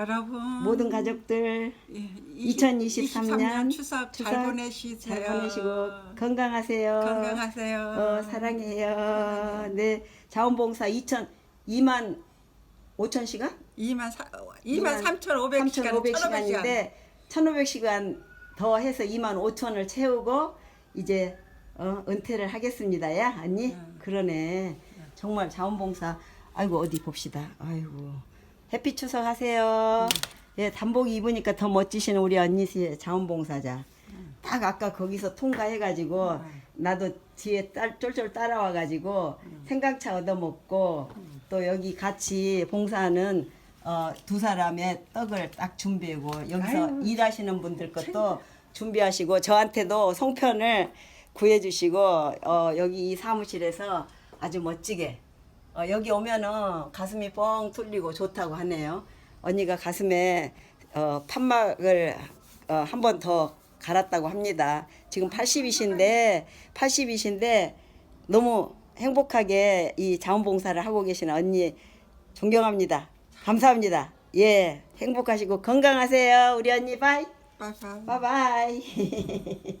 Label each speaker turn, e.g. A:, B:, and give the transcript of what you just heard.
A: 여러분
B: 모든 가족들
A: 예,
B: 2023년
A: 추석,
B: 추석
A: 잘 보내시세요.
B: 잘 보내시고 건강하세요.
A: 건강하세요.
B: 어, 사랑해요. 네, 자원봉사 2천 2만 5천 시간?
A: 2만 2만 3,500 시간,
B: 3,500
A: 1,500 시간.
B: 시간인데 1,500시간 더 해서 2만 5천을 채우고 이제 어, 은퇴를 하겠습니다. 야, 언니? 그러네. 정말 자원봉사. 아이고 어디 봅시다. 아이고. 해피 추석 하세요. 예, 단복 입으니까 더 멋지신 우리 언니 자원봉사자. 딱 아까 거기서 통과해가지고 나도 뒤에 딸, 쫄쫄 따라와가지고 생강차 얻어먹고 또 여기 같이 봉사하는 어, 두 사람의 떡을 딱 준비하고 여기서 일하시는 분들 것도 준비하시고 저한테도 송편을 구해주시고 어, 여기 이 사무실에서 아주 멋지게 어, 여기 오면은 가슴이 뻥 뚫리고 좋다고 하네요. 언니가 가슴에 어, 판막을 어, 한 번 더 갈았다고 합니다. 지금 80이신데 80이신데 너무 행복하게 이 자원봉사를 하고 계시는 언니 존경합니다. 감사합니다. 예, 행복하시고 건강하세요. 우리 언니 바이.
A: 빠이빠이.
B: 바이 바이.